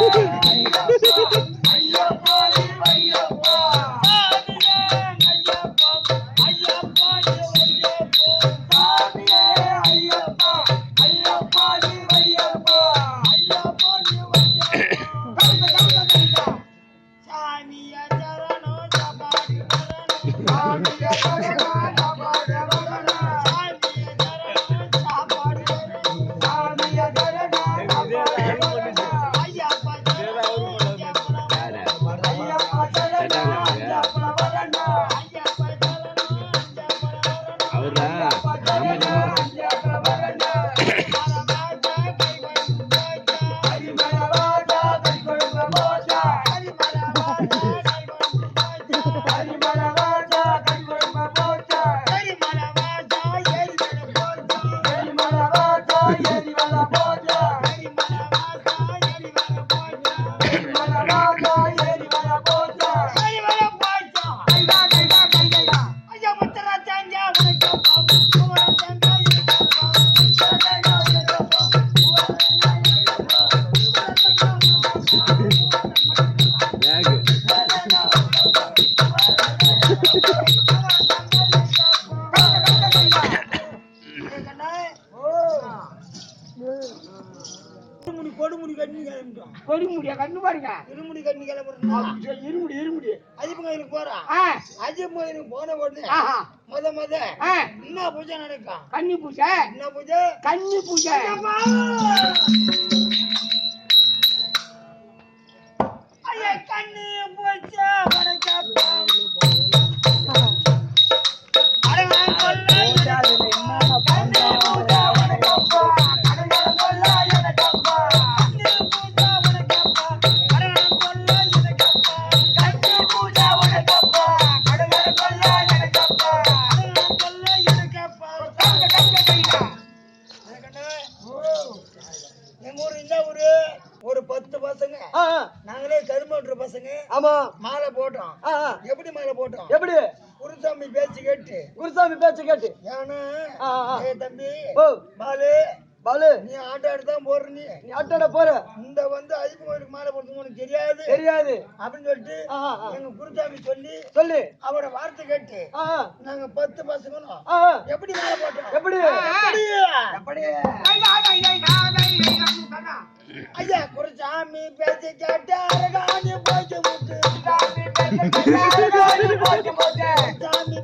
Woo! இருமுடி கொடுமுடி கண்ணி கிளம்பிட்டோம் கொடி முடியா கண்ணு பாருங்க. இருமுடி கண்ணி கிளம்புறோம் இருமுடி இருமுடி. ஐயப்பன் கோயிலுக்கு ஆ. ஐயப்பன் கோயிலுக்கு போன உடனே முத முத என்ன பூஜை நடக்கும்? கன்னி பூஜை? என்ன பூஜை? கன்னி பூஜை. பசங்க. நாங்களே கருமாட்டுற பசங்க. ஆமா. மாலை போட்டோம். எப்படி மாலை போட்டோம்? எப்படி? குருசாமி பேச்சு கேட்டு. குருசாமி பேச்சு கேட்டு. ஏன்னா தம்பி பாலு பாலு. நீ ஆட்டாடு தான் போடுற நீ. நீ அட்டட போற இந்த வந்து ஐப்பு கோயிலுக்கு மாலை போடுறது உனக்கு தெரியாது. தெரியாது. அப்படின்னு சொல்லிட்டு. எங்க குருசாமி சொல்லி சொல்லு. அவரோட வார்த்தை கேட்டு நாங்க பத்து பசங்களும். எப்படி மாலை போட்டோம்? எப்படி? எப்படி? எப்படி ஐயா குருசாமி பேச்சு கேட்டு அரகாணி போச்சு முட்டு சாமி பேச்சு கேட்டு அரகாணி